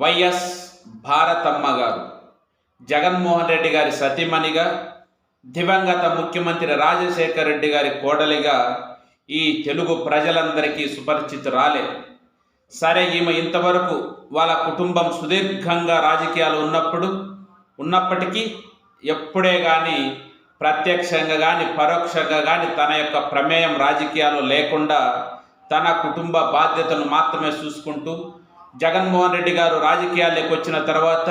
YS Bharatamma గారు. జగన్మోహన్ రెడ్డి గారి సతీమణిగా దివంగత ముఖ్యమంత్రి రాజశేఖర రెడ్డి గారి కోడలిగా ఈ తెలుగు ప్రజలందరికీ సుపరిచితురాలే. సరే ఈమె ఇంతవరకు వాళ్ళ కుటుంబం సుదీర్ఘంగా రాజకీయాలు ఉన్నప్పుడు ఉన్నప్పటికీ ఎప్పుడే కానీ ప్రత్యక్షంగా కానీ పరోక్షంగా కానీ తన యొక్క ప్రమేయం రాజకీయాలు లేకుండా తన కుటుంబ బాధ్యతను మాత్రమే చూసుకుంటూ జగన్మోహన్ రెడ్డి గారు రాజకీయాల్లోకి వచ్చిన తర్వాత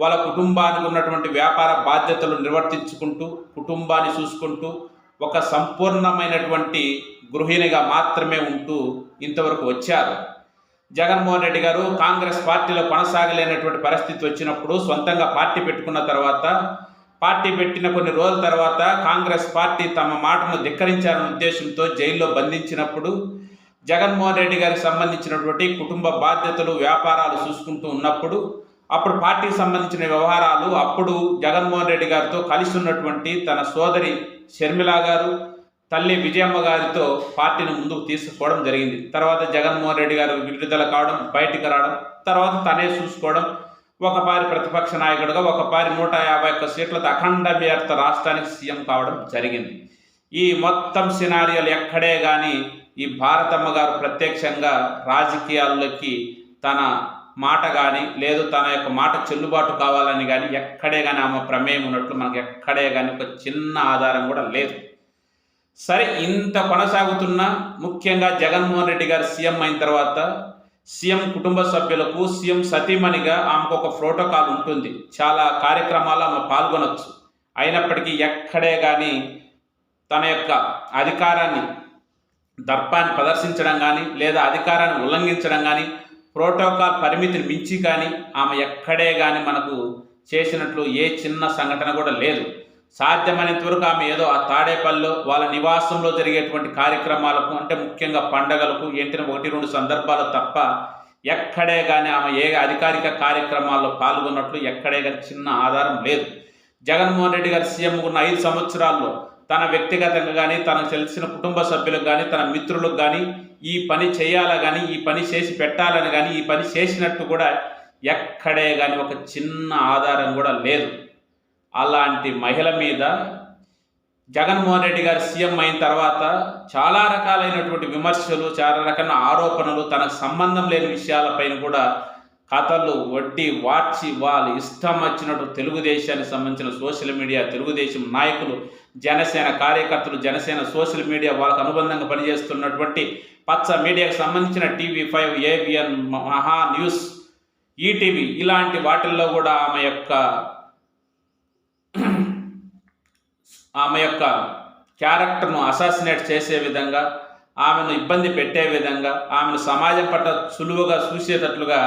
వాళ్ళ కుటుంబానికి ఉన్నటువంటి వ్యాపార బాధ్యతలు నిర్వర్తించుకుంటూ కుటుంబాన్ని చూసుకుంటూ ఒక సంపూర్ణమైనటువంటి గృహిణిగా మాత్రమే ఉంటూ ఇంతవరకు వచ్చారు. జగన్మోహన్ రెడ్డి గారు కాంగ్రెస్ పార్టీలో కొనసాగలేనటువంటి పరిస్థితి వచ్చినప్పుడు సొంతంగా పార్టీ పెట్టుకున్న తర్వాత పార్టీ పెట్టిన కొన్ని రోజుల తర్వాత కాంగ్రెస్ పార్టీ తమ మాటను ధిక్కరించాలనే ఉద్దేశంతో జైల్లో బంధించినప్పుడు జగన్మోహన్ రెడ్డి గారికి సంబంధించినటువంటి కుటుంబ బాధ్యతలు వ్యాపారాలు చూసుకుంటూ ఉన్నప్పుడు అప్పుడు పార్టీకి సంబంధించిన వ్యవహారాలు అప్పుడు జగన్మోహన్ రెడ్డి గారితో కలిసి ఉన్నటువంటి తన సోదరి షర్మిల గారు తల్లి విజయమ్మ గారితో పార్టీని ముందుకు తీసుకోవడం జరిగింది. తర్వాత జగన్మోహన్ రెడ్డి గారు విడుదల కావడం బయటికి రావడం తర్వాత తనే చూసుకోవడం ఒక పారి ప్రతిపక్ష నాయకుడిగా ఒక పారి నూట యాభై ఒక్క సీట్లతో అఖండ మేరతో రాష్ట్రానికి సీఎం కావడం జరిగింది. ఈ మొత్తం సినారియోలు ఎక్కడే కానీ ఈ భారతమ్మ గారు ప్రత్యక్షంగా రాజకీయాల్లోకి తన మాట కానీ లేదు తన యొక్క మాట చెల్లుబాటు కావాలని కానీ ఎక్కడే కానీ ఆమె ప్రమేయం ఉన్నట్లు మనకు ఎక్కడే కానీ ఒక చిన్న ఆధారం కూడా లేదు. సరే ఇంత కొనసాగుతున్న ముఖ్యంగా జగన్మోహన్ రెడ్డి గారు సీఎం అయిన తర్వాత సీఎం కుటుంబ సభ్యులకు సీఎం సతీమణిగా ఆమెకు ఒక ప్రోటోకాల్ ఉంటుంది. చాలా కార్యక్రమాలు ఆమె పాల్గొనవచ్చు అయినప్పటికీ ఎక్కడే కానీ తన యొక్క అధికారాన్ని దర్పాన్ని ప్రదర్శించడం కానీ లేదా అధికారాన్ని ఉల్లంఘించడం కానీ ప్రోటోకాల్ పరిమితిని మించి కానీ ఆమె ఎక్కడే కానీ మనకు చేసినట్లు ఏ చిన్న సంఘటన కూడా లేదు. సాధ్యమైనంత వరకు ఆమె ఏదో ఆ తాడేపల్లిలో వాళ్ళ నివాసంలో జరిగేటువంటి కార్యక్రమాలకు అంటే ముఖ్యంగా పండగలకు ఏంటిన ఒకటి రెండు సందర్భాలు తప్ప ఎక్కడే కానీ ఆమె ఏ అధికారిక కార్యక్రమాల్లో పాల్గొన్నట్లు ఎక్కడే కానీ చిన్న ఆధారం లేదు. జగన్మోహన్ రెడ్డి గారు సీఎం ఉన్న ఐదు సంవత్సరాల్లో తన వ్యక్తిగతంగా కానీ తనకు తెలిసిన కుటుంబ సభ్యులకు కానీ తన మిత్రులకు కానీ ఈ పని చేయాలా కానీ ఈ పని చేసి పెట్టాలని కానీ ఈ పని చేసినట్టు కూడా ఎక్కడే కానీ ఒక చిన్న ఆధారం కూడా లేదు. అలాంటి మహిళ మీద జగన్మోహన్ రెడ్డి గారు సీఎం అయిన తర్వాత చాలా రకాలైనటువంటి విమర్శలు చాలా రకాల ఆరోపణలు తనకు సంబంధం లేని విషయాలపైన కూడా కథలు వడ్డీ వార్చి వాళ్ళు ఇష్టం వచ్చినట్టు తెలుగుదేశానికి సంబంధించిన సోషల్ మీడియా తెలుగుదేశం నాయకులు జనసేన కార్యకర్తలు జనసేన సోషల్ మీడియా వాళ్ళకు అనుబంధంగా పనిచేస్తున్నటువంటి పచ్చ మీడియాకు సంబంధించిన TV five ABN Maha news ETV ఇలాంటి వాటిల్లో కూడా ఆమె యొక్క ఆమె యొక్క క్యారెక్టర్ను అసాసినేట్ చేసే విధంగా ఆమెను ఇబ్బంది పెట్టే విధంగా ఆమెను సమాజం పట్ల సులువుగా చూసేటట్లుగా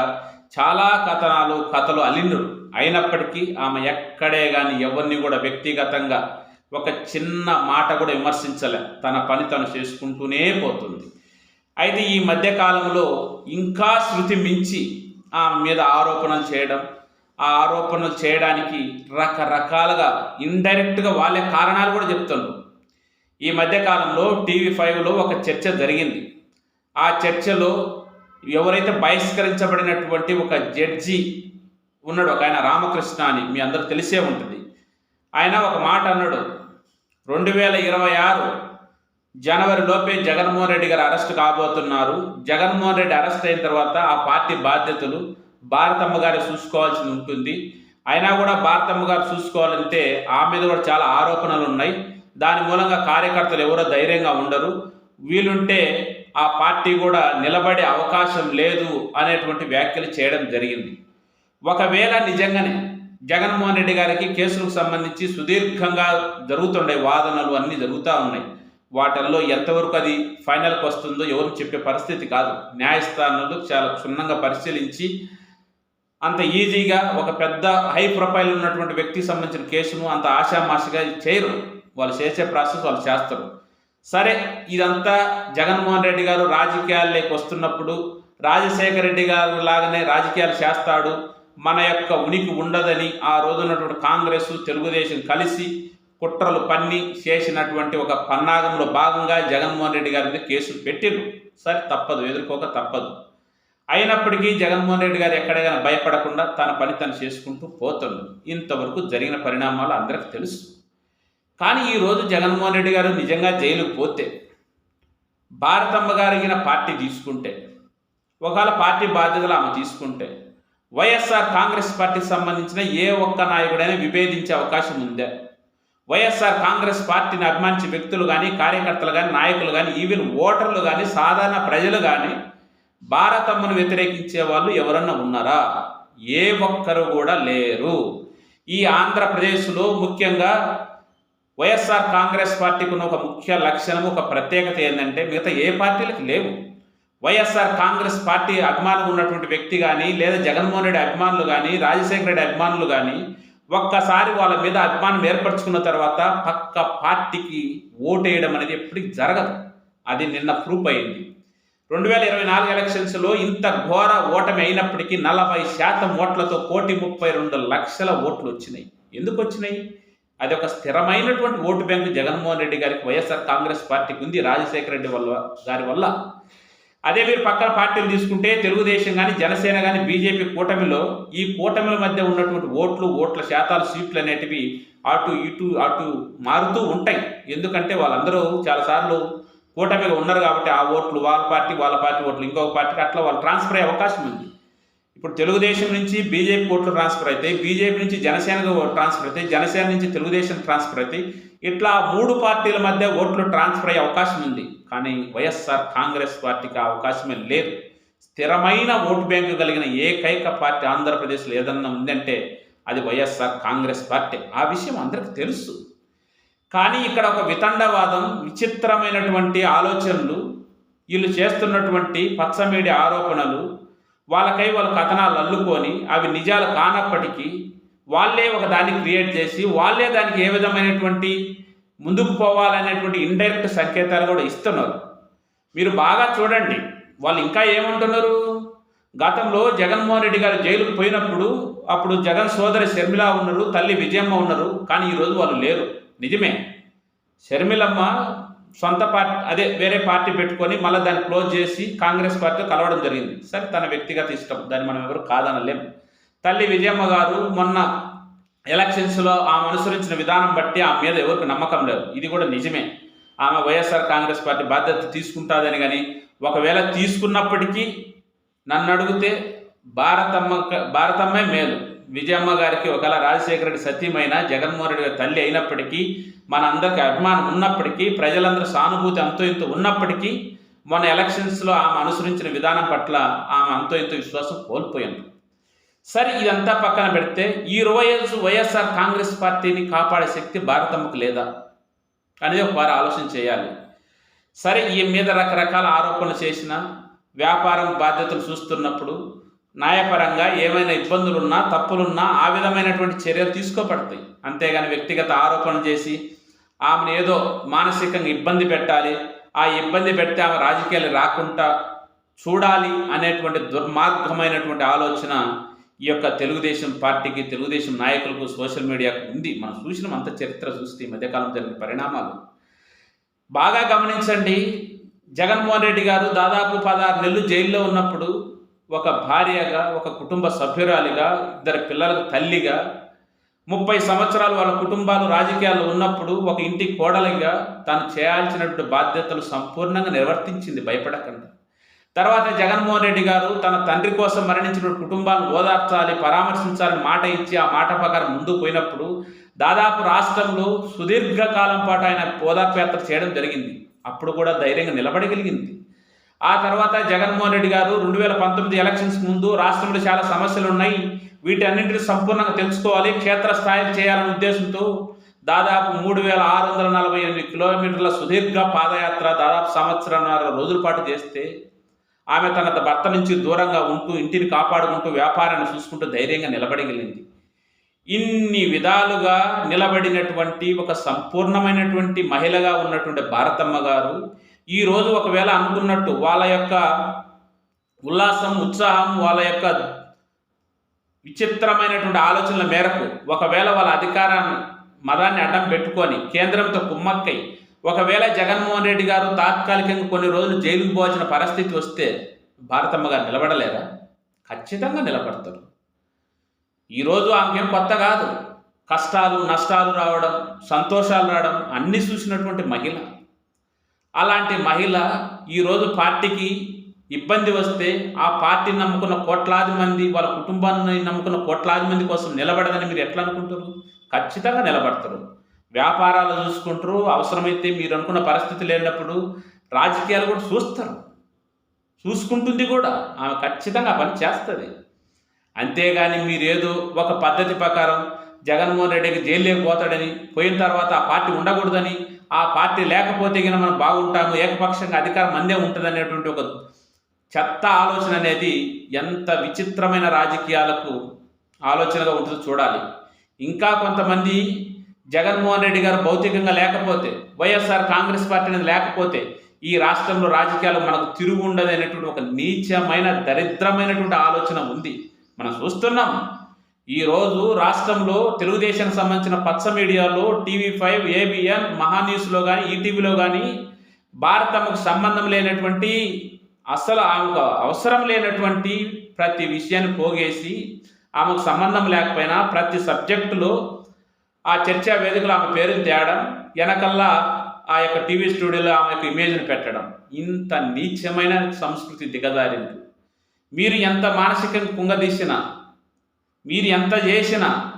చాలా కథనాలు కథలు అల్లిండ్రు అయినప్పటికీ ఆమె ఎక్కడే కానీ ఎవరిని కూడా వ్యక్తిగతంగా ఒక చిన్న మాట కూడా విమర్శించలే. తన పని తను చేసుకుంటూనే పోతుంది. అయితే ఈ మధ్యకాలంలో ఇంకా శృతి మించి ఆమె మీద ఆరోపణలు చేయడం ఆ ఆరోపణలు చేయడానికి రకరకాలుగా ఇండైరెక్ట్గా వాళ్ళే కారణాలు కూడా చెప్తున్నారు. ఈ మధ్యకాలంలో టీవీ ఫైవ్లో ఒక చర్చ జరిగింది. ఆ చర్చలో ఎవరైతే బహిష్కరించబడినటువంటి ఒక జడ్జి ఉన్నాడు ఒక ఆయన రామకృష్ణ అని మీ అందరూ తెలిసే ఉంటుంది. ఆయన ఒక మాట అన్నాడు. రెండు వేల ఇరవై ఆరు జనవరి లోపే జగన్మోహన్ రెడ్డి గారు అరెస్ట్ కాబోతున్నారు. జగన్మోహన్ రెడ్డి అరెస్ట్ అయిన తర్వాత ఆ పార్టీ బాధ్యతలు భారతమ్మ గారు చూసుకోవాల్సి ఉంటుంది. అయినా కూడా భారతమ్మ గారు చూసుకోవాలంటే ఆ మీద కూడా చాలా ఆరోపణలు ఉన్నాయి. దాని మూలంగా కార్యకర్తలు ఎవరో ధైర్యంగా ఉండరు. వీలుంటే ఆ పార్టీ కూడా నిలబడే అవకాశం లేదు అనేటువంటి వ్యాఖ్యలు చేయడం జరిగింది. ఒకవేళ నిజంగానే జగన్మోహన్ రెడ్డి గారికి కేసులకు సంబంధించి సుదీర్ఘంగా జరుగుతుండే వాదనలు అన్నీ జరుగుతూ ఉన్నాయి. వాటిల్లో ఎంతవరకు అది ఫైనల్కి వస్తుందో ఎవరు చెప్పే పరిస్థితి కాదు. న్యాయస్థానాలు చాలా క్షుణ్ణంగా పరిశీలించి అంత ఈజీగా ఒక పెద్ద హై ప్రొఫైల్ ఉన్నటువంటి వ్యక్తికి సంబంధించిన కేసును అంత ఆశామాషిగా చేయరు. వాళ్ళు చేసే ప్రాసెస్ వాళ్ళు చేస్తారు. సరే ఇదంతా జగన్మోహన్ రెడ్డి గారు రాజకీయాల్లోకి వస్తున్నప్పుడు రాజశేఖర రెడ్డి గారు లాగానే రాజకీయాలు చేస్తాడు. మన యొక్క ఉనికి ఉండదని ఆ రోజున్నటువంటి కాంగ్రెస్ తెలుగుదేశం కలిసి కుట్రలు పన్ని చేసినటువంటి ఒక పన్నాగంలో భాగంగా జగన్మోహన్ రెడ్డి గారి మీద కేసులు పెట్టిరు సరే తప్పదు ఎదుర్కోక తప్పదు. అయినప్పటికీ జగన్మోహన్ రెడ్డి గారు ఎక్కడైనా భయపడకుండా తన పని తను చేసుకుంటూ పోతుంది ఇంతవరకు జరిగిన పరిణామాలు అందరికీ తెలుసు. కానీ ఈరోజు జగన్మోహన్ రెడ్డి గారు నిజంగా జైలుకు పోతే భారతమ్మ గారిగిన పార్టీ తీసుకుంటే ఒకవేళ పార్టీ బాధ్యతలు ఆమె తీసుకుంటే వైఎస్ఆర్ కాంగ్రెస్ పార్టీకి సంబంధించిన ఏ ఒక్క నాయకుడైనా విభేదించే అవకాశం ఉందే. వైఎస్ఆర్ కాంగ్రెస్ పార్టీని అభిమానించే వ్యక్తులు కానీ కార్యకర్తలు కానీ నాయకులు కానీ ఈవెన్ ఓటర్లు కానీ సాధారణ ప్రజలు కానీ భారతమ్మను వ్యతిరేకించే వాళ్ళు ఎవరన్నా ఉన్నారా? ఏ ఒక్కరు కూడా లేరు. ఈ ఆంధ్రప్రదేశ్లో ముఖ్యంగా వైఎస్ఆర్ కాంగ్రెస్ పార్టీకి ఉన్న ఒక ముఖ్య లక్షణం ఒక ప్రత్యేకత ఏంటంటే మిగతా ఏ పార్టీలకు లేవు. వైఎస్ఆర్ కాంగ్రెస్ పార్టీ అభిమానం ఉన్నటువంటి వ్యక్తి కానీ లేదా జగన్మోహన్ రెడ్డి అభిమానులు కానీ రాజశేఖర రెడ్డి అభిమానులు కానీ ఒక్కసారి వాళ్ళ మీద అభిమానం ఏర్పరచుకున్న తర్వాత పక్క పార్టీకి ఓటేయడం అనేది ఎప్పటికీ జరగదు. అది నిన్న ప్రూఫ్ అయింది. రెండు వేల ఇరవై నాలుగు ఎలక్షన్స్లో ఇంత ఘోర ఓటమి అయినప్పటికీ నలభై శాతం ఓట్లతో కోటి ముప్పై రెండు లక్షల ఓట్లు వచ్చినాయి. ఎందుకు వచ్చినాయి? అది ఒక స్థిరమైనటువంటి ఓటు బ్యాంకు జగన్మోహన్ రెడ్డి గారికి వైఎస్ఆర్ కాంగ్రెస్ పార్టీకి ఉంది రాజశేఖర రెడ్డి వల్ల గారి వల్ల. అదే మీరు పక్కన పార్టీలు తీసుకుంటే తెలుగుదేశం కానీ జనసేన కానీ బీజేపీ కూటమిలో ఈ కూటమిల మధ్య ఉన్నటువంటి ఓట్లు ఓట్ల శాతాలు సీట్లు అనేటివి అటు ఇటు అటు మారుతూ ఉంటాయి. ఎందుకంటే వాళ్ళందరూ చాలాసార్లు కూటమిగా ఉన్నారు కాబట్టి ఆ ఓట్లు వాళ్ళ పార్టీ వాళ్ళ పార్టీ ఓట్లు ఇంకొక పార్టీకి అట్లా వాళ్ళు ట్రాన్స్ఫర్ అయ్యే అవకాశం ఉంది. ఇప్పుడు తెలుగుదేశం నుంచి బీజేపీ ఓట్లు ట్రాన్స్ఫర్ అవుతాయి బీజేపీ నుంచి జనసేనకు ట్రాన్స్ఫర్ అవుతాయి జనసేన నుంచి తెలుగుదేశం ట్రాన్స్ఫర్ అవుతాయి ఇట్లా మూడు పార్టీల మధ్య ఓట్లు ట్రాన్స్ఫర్ అయ్యే అవకాశం ఉంది. కానీ వైఎస్ఆర్ కాంగ్రెస్ పార్టీకి ఆ అవకాశమే లేదు. స్థిరమైన ఓటు బ్యాంకు కలిగిన ఏకైక పార్టీ ఆంధ్రప్రదేశ్లో ఏదన్నా ఉందంటే అది వైఎస్ఆర్ కాంగ్రెస్ పార్టీ. ఆ విషయం అందరికీ తెలుసు. కానీ ఇక్కడ ఒక వితండవాదం విచిత్రమైనటువంటి ఆలోచనలు వీళ్ళు చేస్తున్నటువంటి పచ్చమేడి ఆరోపణలు వాళ్ళకై వాళ్ళ కథనాలు అల్లుకొని అవి నిజాలు కానప్పటికీ వాళ్ళే ఒక దాన్ని క్రియేట్ చేసి వాళ్ళే దానికి ఏ విధమైనటువంటి ముందుకు పోవాలనేటువంటి ఇండైరెక్ట్ సంకేతాలు కూడా ఇస్తున్నారు. మీరు బాగా చూడండి వాళ్ళు ఇంకా ఏమంటున్నారు? గతంలో జగన్మోహన్ రెడ్డి గారు జైలుకు పోయినప్పుడు అప్పుడు జగన్ సోదరి షర్మిల ఉన్నారు తల్లి విజయమ్మ ఉన్నారు కానీ ఈరోజు వాళ్ళు లేరు. నిజమే. షర్మిలమ్మ సొంత పార్టీ అదే వేరే పార్టీ పెట్టుకొని మళ్ళీ దాన్ని క్లోజ్ చేసి కాంగ్రెస్ పార్టీ కలవడం జరిగింది. సరే తన వ్యక్తిగత ఇష్టం దాన్ని మనం ఎవరు కాదనలేం. తల్లి విజయమ్మ గారు మొన్న ఎలక్షన్స్లో ఆమె అనుసరించిన విధానం బట్టి ఆమె మీద ఎవరికి నమ్మకం లేదు. ఇది కూడా నిజమే. ఆమె వైఎస్ఆర్ కాంగ్రెస్ పార్టీ బాధ్యత తీసుకుంటుందని కానీ ఒకవేళ తీసుకున్నప్పటికీ నన్ను అడిగితే భారతమ్మ భారతమ్మే మేలు. విజయమ్మ గారికి ఒకవేళ రాజశేఖర రెడ్డి సత్యమైన జగన్మోహన్ రెడ్డి గారి తల్లి అయినప్పటికీ మన అందరికి అభిమానం ఉన్నప్పటికీ ప్రజలందరూ సానుభూతి అంతో ఇంతో ఉన్నప్పటికీ మొన్న ఎలక్షన్స్లో ఆమె అనుసరించిన విధానం పట్ల ఆమె అంతో ఇంతో విశ్వాసం కోల్పోయింది. సరే ఇదంతా పక్కన పెడితే ఈ రోజు వైఎస్ఆర్ కాంగ్రెస్ పార్టీని కాపాడే శక్తి భారతమ్మకు లేదా? అనేది ఒక వారు ఆలోచన చేయాలి. సరే ఈ మీద రకరకాల ఆరోపణలు చేసిన వ్యాపారం బాధ్యతలు చూస్తున్నప్పుడు న్యాయపరంగా ఏమైనా ఇబ్బందులున్నా తప్పులున్నా ఆ విధమైనటువంటి చర్యలు తీసుకోబడతాయి. అంతేగాని వ్యక్తిగత ఆరోపణ చేసి ఆమెను ఏదో మానసికంగా ఇబ్బంది పెట్టాలి ఆ ఇబ్బంది పెడితే ఆమె రాజకీయాలు రాకుండా చూడాలి అనేటువంటి దుర్మార్గమైనటువంటి ఆలోచన ఈ యొక్క తెలుగుదేశం పార్టీకి తెలుగుదేశం నాయకులకు సోషల్ మీడియాకు ఉంది మనం చూసినాం అంత చరిత్ర చూస్తే ఈ మధ్యకాలం జరిగిన పరిణామాలు. బాగా గమనించండి జగన్మోహన్ రెడ్డి గారు దాదాపు పదహారు నెలలు జైల్లో ఉన్నప్పుడు ఒక భార్యగా ఒక కుటుంబ సభ్యురాలిగా ఇద్దరు పిల్లలకు తల్లిగా ముప్పై సంవత్సరాలు వాళ్ళ కుటుంబాలు రాజకీయాల్లో ఉన్నప్పుడు ఒక ఇంటి కోడలిగా తాను చేయాల్సినటువంటి బాధ్యతలు సంపూర్ణంగా నిర్వర్తించింది భయపడకుండా. తర్వాత జగన్మోహన్ రెడ్డి గారు తన తండ్రి కోసం మరణించిన కుటుంబాలను ఓదార్చాలి పరామర్శించాలని మాట ఇచ్చి ఆ మాట ప్రకారం ముందు పోయినప్పుడు దాదాపు రాష్ట్రంలో సుదీర్ఘకాలం పాటు ఆయన ఓదార్పు యాత్ర చేయడం జరిగింది. అప్పుడు కూడా ధైర్యంగా నిలబడగలిగింది. ఆ తర్వాత జగన్మోహన్ రెడ్డి గారు రెండు వేల పంతొమ్మిది ఎలక్షన్స్ ముందు రాష్ట్రంలో చాలా సమస్యలు ఉన్నాయి వీటన్నింటినీ సంపూర్ణంగా తెలుసుకోవాలి క్షేత్రస్థాయిలో చేయాలనే ఉద్దేశంతో దాదాపు మూడు వేల ఆరు వందల నలభై ఎనిమిది కిలోమీటర్ల సుదీర్ఘ పాదయాత్ర దాదాపు సంవత్సరంన్నర రోజుల పాటు చేస్తే ఆమె తన భర్త నుంచి దూరంగా ఉంటూ ఇంటిని కాపాడుకుంటూ వ్యాపారాన్ని చూసుకుంటూ ధైర్యంగా నిలబడగలిగింది. ఇన్ని విధాలుగా నిలబడినటువంటి ఒక సంపూర్ణమైనటువంటి మహిళగా ఉన్నటువంటి భారతమ్మ గారు ఈరోజు ఒకవేళ అనుకున్నట్టు వాళ్ళ యొక్క ఉల్లాసం ఉత్సాహం వాళ్ళ యొక్క విచిత్రమైనటువంటి ఆలోచనల మేరకు ఒకవేళ వాళ్ళ అధికారాన్ని మదాన్ని అడ్డం పెట్టుకొని కేంద్రంతో కుమ్మక్కై ఒకవేళ జగన్మోహన్ రెడ్డి గారు తాత్కాలికంగా కొన్ని రోజులు జైలుకు పోవాల్సిన పరిస్థితి వస్తే భారతమ్మ గారు నిలబడలేరా? ఖచ్చితంగా నిలబడతారు. ఈరోజు ఆమెకేం కొత్త కాదు. కష్టాలు నష్టాలు రావడం సంతోషాలు రావడం అన్నీ చూసినటువంటి మహిళ. అలాంటి మహిళ ఈరోజు పార్టీకి ఇబ్బంది వస్తే ఆ పార్టీని నమ్ముకున్న కోట్లాది మంది వాళ్ళ కుటుంబాన్ని నమ్ముకున్న కోట్లాది మంది కోసం నిలబడదని మీరు ఎట్లా అనుకుంటారు? ఖచ్చితంగా నిలబడతారు. వ్యాపారాలు చూసుకుంటారు అవసరమైతే మీరు అనుకున్న పరిస్థితి లేనప్పుడు రాజకీయాలు కూడా చూస్తారు. చూసుకుంటుంది కూడా. ఆమె ఖచ్చితంగా పని చేస్తుంది. అంతేగాని మీరేదో ఒక పద్ధతి ప్రకారం జగన్మోహన్ రెడ్డికి జైల్లోకి పోతాడని పోయిన తర్వాత ఆ పార్టీ ఉండకూడదని ఆ పార్టీ లేకపోతే గిన మనం బాగుంటాము ఏకపక్షంగా అధికారం అందే ఉంటుంది అనేటువంటి ఒక చెత్త ఆలోచన అనేది ఎంత విచిత్రమైన రాజకీయాలకు ఆలోచనగా ఉంటుందో చూడాలి. ఇంకా కొంతమంది జగన్మోహన్ రెడ్డి గారు భౌతికంగా లేకపోతే వైఎస్ఆర్ కాంగ్రెస్ పార్టీ అనేది లేకపోతే ఈ రాష్ట్రంలో రాజకీయాలు మనకు తిరుగు ఉండదు అనేటువంటి ఒక నీచమైన దరిద్రమైనటువంటి ఆలోచన ఉంది. మనం చూస్తున్నాం. ఈరోజు రాష్ట్రంలో తెలుగుదేశానికి సంబంధించిన పచ్చ మీడియాలో టీవీ ఫైవ్ ఏబిఎన్ మహాన్యూస్లో కానీ ఈటీవీలో కానీ భారతమ్మకు సంబంధం లేనటువంటి అసలు ఆమెకు అవసరం లేనటువంటి ప్రతి విషయాన్ని పోగేసి ఆమెకు సంబంధం లేకపోయినా ప్రతి సబ్జెక్టులో ఆ చర్చా వేదికలో ఆమె పేరుని తేయడం వెనకల్లా ఆ యొక్క టీవీ స్టూడియోలో ఆమె యొక్క ఇమేజ్ని పెట్టడం. ఇంత నీచమైన సంస్కృతి దిగజారింది. మీరు ఎంత మానసికంగా కుంగదీసినా మీరు ఎంత చేసినా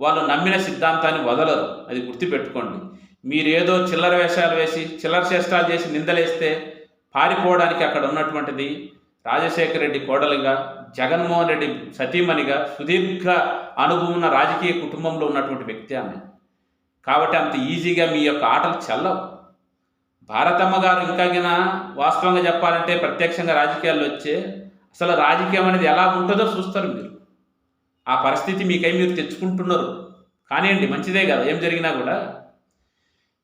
వాళ్ళు నమ్మిన సిద్ధాంతాన్ని వదలరు. అది గుర్తుపెట్టుకోండి. మీరేదో చిల్లర వేషాలు వేసి చిల్లర చేష్టాలు చేసి నిందలేస్తే పారిపోవడానికి అక్కడ ఉన్నటువంటిది రాజశేఖర రెడ్డి కోడలిగా జగన్మోహన్ రెడ్డి సతీమణిగా సుదీర్ఘ అనుభవం ఉన్న రాజకీయ కుటుంబంలో ఉన్నటువంటి వ్యక్తి ఆమె. కాబట్టి అంత ఈజీగా మీ యొక్క ఆటలు చల్లవు. భారతమ్మ గారు ఇంకాగినా వాస్తవంగా చెప్పాలంటే ప్రత్యక్షంగా రాజకీయాల్లో వచ్చే అసలు రాజకీయం అనేది ఎలా ఉంటుందో చూస్తారు మీరు. ఆ పరిస్థితి మీకై మీరు తెచ్చుకుంటున్నారు. కానివ్వండి మంచిదే కదా ఏం జరిగినా కూడా.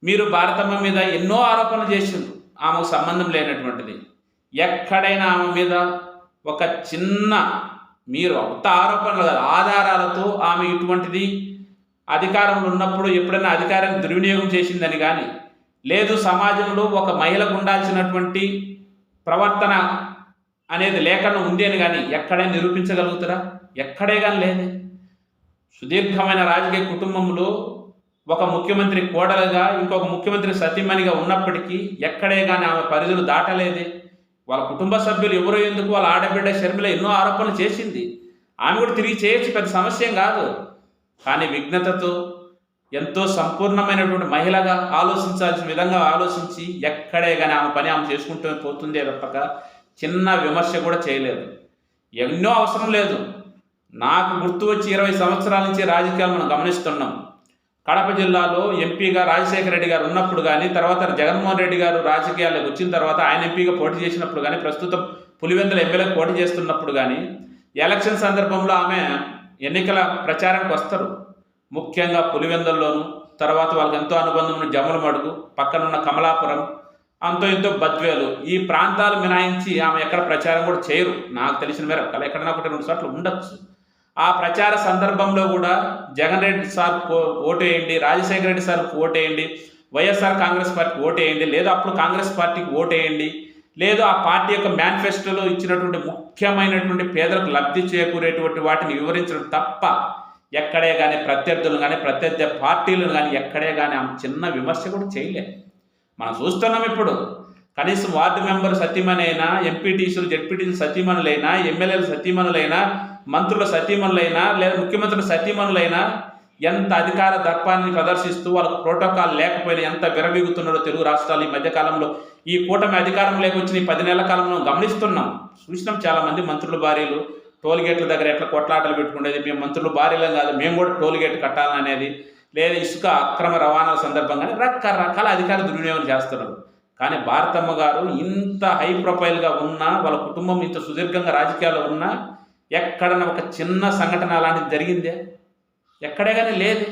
మీరు భారతమ్మ మీద ఎన్నో ఆరోపణలు చేసిండ్రు. ఆమెకు సంబంధం లేనటువంటిది. ఎక్కడైనా ఆమె మీద ఒక చిన్న మీరు కొత్త ఆరోపణలు కాదు ఆధారాలతో ఆమె ఇటువంటిది అధికారంలో ఉన్నప్పుడు ఎప్పుడైనా అధికారాన్ని దుర్వినియోగం చేసిందని కానీ లేదు సమాజంలో ఒక మహిళకు ఉండాల్సినటువంటి ప్రవర్తన అనేది లేకుండా ఉంది అని కానీ ఎక్కడైనా నిరూపించగలుగుతారా? ఎక్కడే కానీ లేదే. సుదీర్ఘమైన రాజకీయ కుటుంబంలో ఒక ముఖ్యమంత్రి కోడలుగా ఇంకొక ముఖ్యమంత్రి సతీమణిగా ఉన్నప్పటికీ ఎక్కడే కానీ ఆమె పరిధులు దాటలేదే. వాళ్ళ కుటుంబ సభ్యులు ఎవరో ఎందుకు వాళ్ళ ఆడబిడ్డ షర్మిల ఎన్నో ఆరోపణలు చేసింది? ఆమె కూడా తిరిగి చేయొచ్చు పెద్ద సమస్య కాదు. కానీ విఘ్నతతో ఎంతో సంపూర్ణమైనటువంటి మహిళగా ఆలోచించాల్సిన విధంగా ఆలోచించి ఎక్కడే కానీ ఆమె పని ఆమె చేసుకుంటూ పోతుందే తప్పక చిన్న విమర్శ కూడా చేయలేదు. ఎన్నో అవసరం లేదు. నాకు గుర్తు వచ్చి ఇరవై సంవత్సరాల నుంచి రాజకీయాలు మనం గమనిస్తున్నాం. కడప జిల్లాలో ఎంపీగా రాజశేఖర రెడ్డి గారు ఉన్నప్పుడు కానీ తర్వాత జగన్మోహన్ రెడ్డి గారు రాజకీయాల్లోకి వచ్చిన తర్వాత ఆయన ఎంపీగా పోటీ చేసినప్పుడు కానీ ప్రస్తుతం పులివెందుల ఎమ్మెల్యేకి పోటీ చేస్తున్నప్పుడు కానీ ఎలక్షన్ సందర్భంలో ఆమె ఎన్నికల ప్రచారానికి వస్తారు. ముఖ్యంగా పులివెందుల్లోను తర్వాత వాళ్ళకి ఎంతో అనుబంధం ఉన్న జమ్మల మడుగు పక్కనున్న కమలాపురం అంతో ఎంతో బద్వేలు ఈ ప్రాంతాలు మినాయించి ఆమె ఎక్కడ ప్రచారం కూడా చేయరు. నాకు తెలిసిన మేరకు అక్కడ ఎక్కడన్నా ఒకటి రెండు సార్లు ఉండొచ్చు. ఆ ప్రచార సందర్భంలో కూడా జగన్ రెడ్డి సార్ ఓటు వేయండి రాజశేఖర రెడ్డి సార్ ఓటు వేయండి వైఎస్ఆర్ కాంగ్రెస్ పార్టీకి ఓటు వేయండి లేదా అప్పుడు కాంగ్రెస్ పార్టీకి ఓటు వేయండి లేదు ఆ పార్టీ యొక్క మేనిఫెస్టోలో ఇచ్చినటువంటి ముఖ్యమైనటువంటి పేదలకు లబ్ధి చేకూరేటువంటి వాటిని వివరించడం తప్ప ఎక్కడే కానీ ప్రత్యర్థులను కానీ ప్రత్యర్థి పార్టీలను కానీ ఎక్కడే కానీ ఆమె చిన్న విమర్శ కూడా చేయలే మనం చూస్తున్నాం ఇప్పుడు కనీసం వార్డు మెంబర్ సతీమణైనా ఎంపీటీసీలు జెడ్పీటీసీలు సతీమణులైనా ఎమ్మెల్యేలు సతీమణులైనా మంత్రుల సతీమణులైనా లేదా ముఖ్యమంత్రుల సతీమణులైనా ఎంత అధికార దర్పాన్ని ప్రదర్శిస్తూ వాళ్ళకు ప్రోటోకాల్ లేకపోయినా ఎంత విరవీగుతున్నారో తెలుగు రాష్ట్రాలు ఈ మధ్యకాలంలో ఈ కూటమి అధికారం వచ్చిన ఈ పది నెలల కాలంలో గమనిస్తున్నాం. చూసినాం చాలామంది మంత్రుల భార్యలు టోల్ గేట్ల దగ్గర ఎట్లా కొట్లాటలు పెట్టుకునేది మేము మంత్రులు భార్యలం కాదు మేము కూడా టోల్ గేట్ కట్టాలనేది లేదా ఇసుక అక్రమ రవాణాల సందర్భంగానే రకరకాల అధికార దుర్వినియోగం చేస్తున్నారు. కానీ భారతమ్మ గారు ఇంత హై ప్రొఫైల్గా ఉన్నా వాళ్ళ కుటుంబం ఇంత సుదీర్ఘంగా రాజకీయాల్లో ఉన్నా ఎక్కడన్నా ఒక చిన్న సంఘటన అలాంటిది జరిగిందే? ఎక్కడే కానీ లేదు.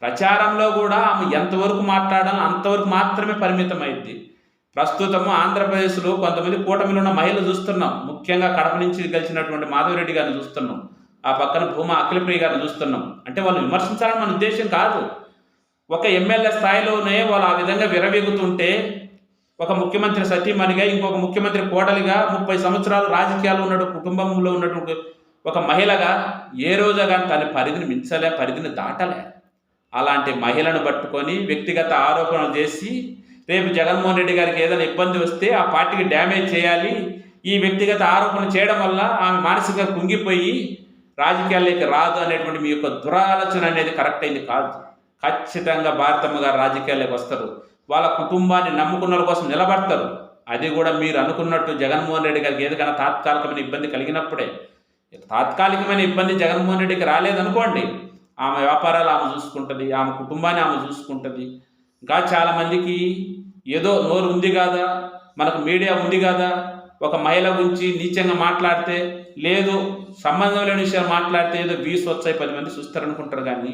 ప్రచారంలో కూడా ఆమె ఎంతవరకు మాట్లాడాలో అంతవరకు మాత్రమే పరిమితం అయింది ప్రస్తుతము ఆంధ్రప్రదేశ్లో కొంతమంది కూటమిలో ఉన్న మహిళలు చూస్తున్నాం. ముఖ్యంగా కడప నుంచి గెలిచినటువంటి మాధవరెడ్డి గారిని చూస్తున్నాం. ఆ పక్కన భూమా అఖిలప్రియ గారిని చూస్తున్నాం. అంటే వాళ్ళు విమర్శించాలని మన ఉద్దేశం కాదు. ఒక ఎమ్మెల్యే స్థాయిలోనే వాళ్ళు ఆ విధంగా విరవీగుతుంటే ఒక ముఖ్యమంత్రి సతీమణిగా ఇంకొక ముఖ్యమంత్రి కోడలిగా ముప్పై సంవత్సరాలు రాజకీయాలు ఉన్నట్టు కుటుంబంలో ఉన్నటువంటి ఒక మహిళగా ఏ రోజు కానీ తన పరిధిని మించలే పరిధిని దాటలే. అలాంటి మహిళను పట్టుకొని వ్యక్తిగత ఆరోపణలు చేసి రేపు జగన్మోహన్ రెడ్డి గారికి ఏదైనా ఇబ్బంది వస్తే ఆ పార్టీకి డ్యామేజ్ చేయాలి. ఈ వ్యక్తిగత ఆరోపణలు చేయడం వల్ల ఆమె మానసికంగా కుంగిపోయి రాజకీయాల్లోకి రాదు అనేటువంటి మీ యొక్క దురాలోచన అనేది కరెక్ట్ అయింది కాదు. ఖచ్చితంగా భారతమ్మ గారు రాజకీయాల్లోకి వస్తారు. వాళ్ళ కుటుంబాన్ని నమ్ముకున్న వాళ్ళ కోసం నిలబడతారు. అది కూడా మీరు అనుకున్నట్టు జగన్మోహన్ రెడ్డి గారికి ఏదైనా తాత్కాలికమైన ఇబ్బంది కలిగినప్పుడే. తాత్కాలికమైన ఇబ్బంది జగన్మోహన్ రెడ్డికి రాలేదనుకోండి ఆమె వ్యాపారాలు ఆమె చూసుకుంటుంది ఆమె కుటుంబాన్ని ఆమె చూసుకుంటుంది. ఇంకా చాలామందికి ఏదో నోరు ఉంది కాదా మనకు మీడియా ఉంది కదా ఒక మహిళ గురించి నీచంగా మాట్లాడితే లేదు సంబంధం లేని విషయాలు మాట్లాడితే ఏదో వ్యూస్ వచ్చాయి పది మంది చూస్తారనుకుంటారు కానీ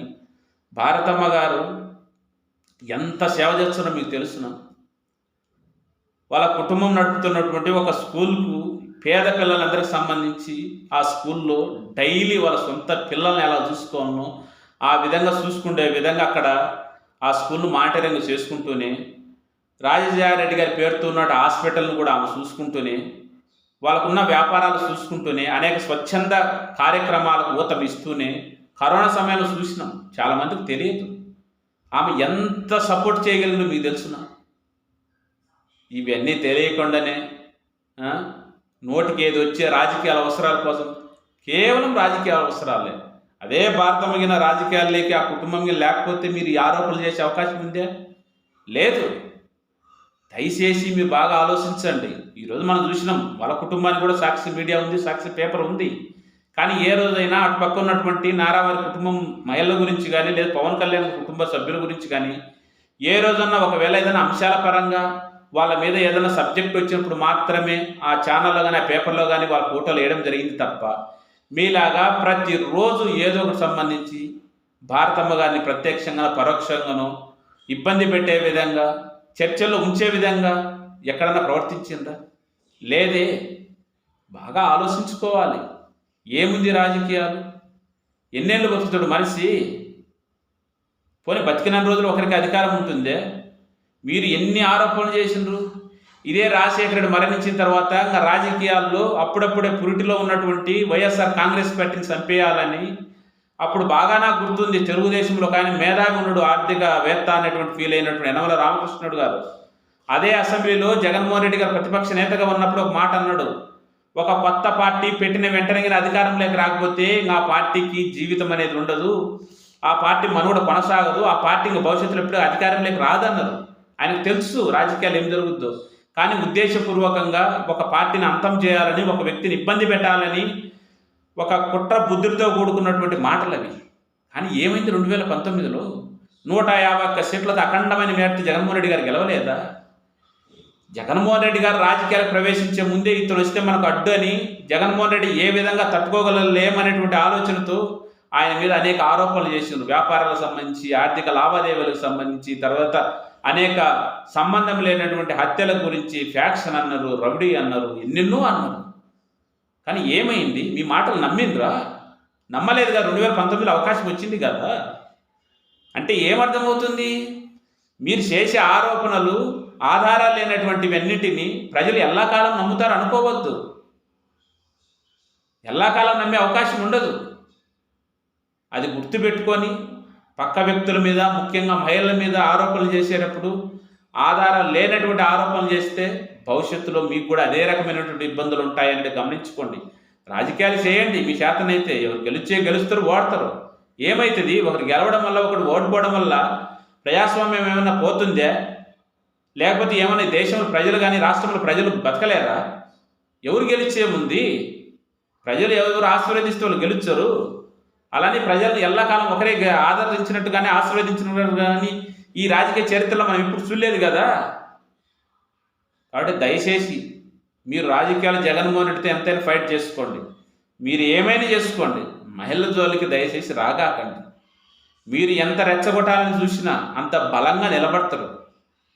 భారతమ్మ గారు ఎంత సేవ చేస్తున్నారో మీకు తెలుసునా? వాళ్ళ కుటుంబం నడుపుతున్నటువంటి ఒక స్కూల్కు పేద పిల్లలందరికి సంబంధించి ఆ స్కూల్లో డైలీ వాళ్ళ సొంత పిల్లల్ని ఎలా చూసుకోవాలనో ఆ విధంగా చూసుకునే విధంగా అక్కడ ఆ స్కూల్ను మానిటరింగ్ చేసుకుంటూనే రాజజయారెడ్డి గారి పేరుతో ఉన్న హాస్పిటల్ను కూడా ఆమె చూసుకుంటూనే వాళ్ళకున్న వ్యాపారాలు చూసుకుంటూనే అనేక స్వచ్ఛంద కార్యక్రమాలకు ఊతం ఇస్తూనే కరోనా సమయంలో చూసినాం. చాలామందికి తెలియదు. ఆమె ఎంత సపోర్ట్ చేయగలిగిందో మీకు తెలుసునా ఇవన్నీ తెలియకుండానే నోటికి ఏది వచ్చే రాజకీయాల అవసరాల కోసం కేవలం రాజకీయ అవసరాలే. అదే భారతమిగిన రాజకీయాల్లోకి ఆ కుటుంబంకి లేకపోతే మీరు ఆరోపణలు చేసే అవకాశం ఉందే? లేదు. దయచేసి మీరు బాగా ఆలోచించండి. ఈరోజు మనం చూసినాం వాళ్ళ కుటుంబానికి కూడా సాక్షి మీడియా ఉంది సాక్షి పేపర్ ఉంది. కానీ ఏ రోజైనా అటు పక్క ఉన్నటువంటి నారావారి కుటుంబం మహిళల గురించి కానీ లేదా పవన్ కళ్యాణ్ కుటుంబ సభ్యుల గురించి కానీ ఏ రోజన్నా ఒకవేళ ఏదైనా అంశాల పరంగా వాళ్ళ మీద ఏదైనా సబ్జెక్ట్ వచ్చినప్పుడు మాత్రమే ఆ ఛానల్లో కానీ ఆ పేపర్లో కానీ వాళ్ళ ఫోటోలు వేయడం జరిగింది తప్ప మీలాగా ప్రతిరోజు ఏదో ఒకటి సంబంధించి భారతమ్మ గారిని ప్రత్యక్షంగా పరోక్షంగానో ఇబ్బంది పెట్టే విధంగా చర్చల్లో ఉంచే విధంగా ఎక్కడన్నా ప్రవర్తించిందా లేదే. బాగా ఆలోచించుకోవాలి. ఏముంది రాజకీయాలు? ఎన్నేళ్ళు బతుకుతాడు మనిషి? పోనీ బతికిన రోజులు ఒకరికి అధికారం ఉంటుందే? మీరు ఎన్ని ఆరోపణలు చేసిండ్రు? ఇదే రాజశేఖరుడు మరణించిన తర్వాత ఇంకా రాజకీయాల్లో అప్పుడప్పుడే పురిటిలో ఉన్నటువంటి వైఎస్ఆర్ కాంగ్రెస్ పార్టీని చంపేయాలని అప్పుడు బాగా నాకు గుర్తుంది తెలుగుదేశంలో ఒక ఆయన మేధావి ఉన్నాడు ఆర్థిక వేత్త అనేటువంటి ఫీల్ అయినటువంటి యనమల రామకృష్ణుడు గారు. అదే అసెంబ్లీలో జగన్మోహన్ రెడ్డి గారు ప్రతిపక్ష నేతగా ఉన్నప్పుడు ఒక మాట అన్నాడు. ఒక కొత్త పార్టీ పెట్టిన వెంటనే కానీ అధికారంలోకి రాకపోతే ఇంకా ఆ పార్టీకి జీవితం అనేది ఉండదు. ఆ పార్టీ మనుగడ కొనసాగదు. ఆ పార్టీ భవిష్యత్తులో ఎప్పుడు అధికారంలోకి రాదన్నారు. ఆయనకు తెలుసు రాజకీయాలు ఏం జరుగుద్దో. కానీ ఉద్దేశపూర్వకంగా ఒక పార్టీని అంతం చేయాలని ఒక వ్యక్తిని ఇబ్బంది పెట్టాలని ఒక కుట్ర బుద్ధితో కూడుకున్నటువంటి మాటలు అవి. కానీ ఏమైంది రెండు వేల పంతొమ్మిదిలో? నూట యాభై ఒక్క సీట్లతో అఖండమైన మేరటి జగన్మోహన్ రెడ్డి గారు గెలవలేదా? జగన్మోహన్ రెడ్డి గారు రాజకీయాలకు ప్రవేశించే ముందే ఇతను వస్తే మనకు అడ్డు అని జగన్మోహన్ రెడ్డి ఏ విధంగా తట్టుకోగలలేమనేటువంటి ఆలోచనతో ఆయన మీద అనేక ఆరోపణలు చేసిండ్రు వ్యాపారాలకు సంబంధించి ఆర్థిక లావాదేవీలకు సంబంధించి తర్వాత అనేక సంబంధం లేనటువంటి హత్యల గురించి ఫ్యాక్షన్ అన్నారు రౌడీ అన్నారు ఎన్నెన్నో అన్నారు. కానీ ఏమైంది? మీ మాటలు నమ్మిండ్రా? నమ్మలేదుగా రెండు వేల పంతొమ్మిదిలో అవకాశం వచ్చింది కదా? అంటే ఏమర్థమవుతుంది? మీరు చేసే ఆరోపణలు ఆధారాలు లేనటువంటివన్నిటిని ప్రజలు ఎల్లాకాలం నమ్ముతారు అనుకోవద్దు. ఎల్లాకాలం నమ్మే అవకాశం ఉండదు. అది గుర్తుపెట్టుకొని పక్క వ్యక్తుల మీద ముఖ్యంగా మహిళల మీద ఆరోపణలు చేసేటప్పుడు ఆధారాలు లేనటువంటి ఆరోపణలు చేస్తే భవిష్యత్తులో మీకు కూడా అదే రకమైనటువంటి ఇబ్బందులు ఉంటాయని గమనించుకోండి. రాజకీయాలు చేయండి మీ చేతనైతే. ఎవరు గెలిచే గెలుస్తారు ఓడతారు. ఏమవుతుంది ఒకరు గెలవడం వల్ల ఒకరు ఓడిపోవడం వల్ల ప్రజాస్వామ్యం ఏమైనా పోతుందే? లేకపోతే ఏమైనా దేశంలో ప్రజలు కానీ రాష్ట్రంలో ప్రజలు బతకలేరా? ఎవరు గెలిచేముంది ప్రజలు ఎవరు ఆశీర్వదిస్తే వాళ్ళు గెలుస్తారు? అలానే ప్రజలు ఎల్లకాలం ఒకరే ఆదరించినట్టుగానే ఆశీర్వదించినట్టు కానీ ఈ రాజకీయ చరిత్రలో మనం ఇప్పుడు చూడలేదు కదా? కాబట్టి దయచేసి మీరు రాజకీయాలు జగన్మోహన్ రెడ్డితో ఎంతైనా ఫైట్ చేసుకోండి. మీరు ఏమైనా చేసుకోండి. మహిళల జోలికి దయచేసి రాగాకండి. మీరు ఎంత రెచ్చగొట్టాలని చూసినా అంత బలంగా నిలబడతారు.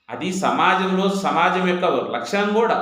అది సమాజంలో సమాజం యొక్క లక్ష్యం కూడా.